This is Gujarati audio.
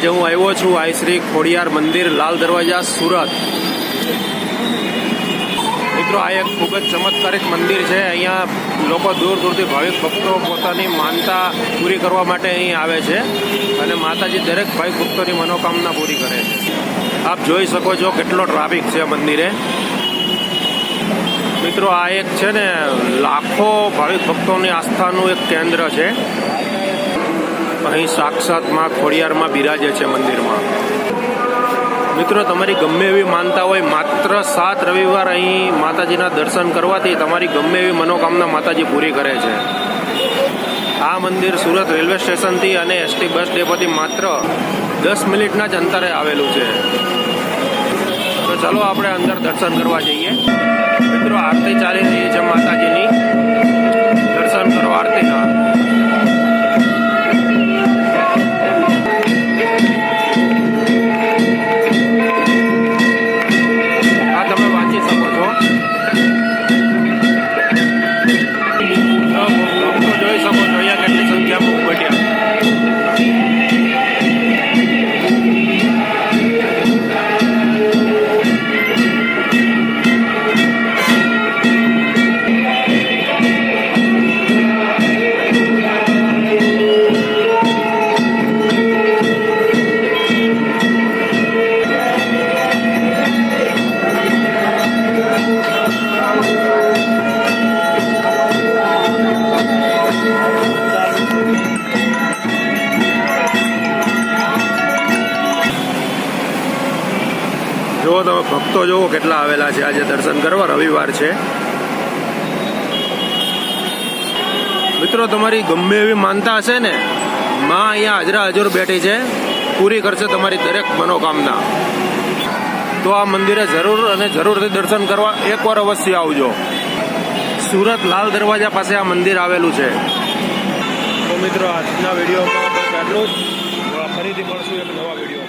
આજે હું આવ્યો છું આઈ શ્રી ખોડિયાર મંદિર લાલ દરવાજા, સુરત. મિત્રો, આ એક ખૂબ જ ચમત્કારિક મંદિર છે. અહીંયા લોકો દૂર દૂરથી ભાવિક ભક્તો પોતાની માનતા પૂરી કરવા માટે અહીં આવે છે અને માતાજી દરેક ભાઈ ભક્તોની મનોકામના પૂરી કરે છે. આપ જોઈ શકો છો કેટલો ટ્રાફિક છે મંદિરે. મિત્રો, આ એક છે ને લાખો ભાવિક ભક્તોની આસ્થાનું એક કેન્દ્ર છે. અહીં સાક્ષાતમાં ખોડિયારમાં બિરાજે છે મંદિરમાં. મિત્રો, તમારી ગમે એવી માનતા હોય, માત્ર સાત રવિવાર અહીં માતાજીના દર્શન કરવાથી તમારી ગમે એવી મનોકામના માતાજી પૂરી કરે છે. આ મંદિર સુરત રેલવે સ્ટેશનથી અને એસટી બસ ડેપોથી માત્ર દસ મિનિટના જ અંતરે આવેલું છે. તો ચાલો આપણે અંદર દર્શન કરવા જઈએ. મિત્રો, આરતી ચાલી રહી છે માતાજીની. જુઓ તમે ભક્તો જુઓ કેટલા આવેલા છે. આજે દર્શન કરવા રવિવાર છે. મિત્રો, તમારી ગમે એવી માનતા હશે ને, માં અહીંયા હાજરા હજુર બેઠી છે. પૂરી કરશે તમારી દરેક મનોકામના. તો આ મંદિરે જરૂર અને જરૂરથી દર્શન કરવા એકવાર અવશ્ય આવજો. સુરત લાલ દરવાજા પાસે આ મંદિર આવેલું છે. તો મિત્રો, આજના વિડીયોમાં આટલું જ. ફરીથી મળશું એક નવા વિડીયોમાં.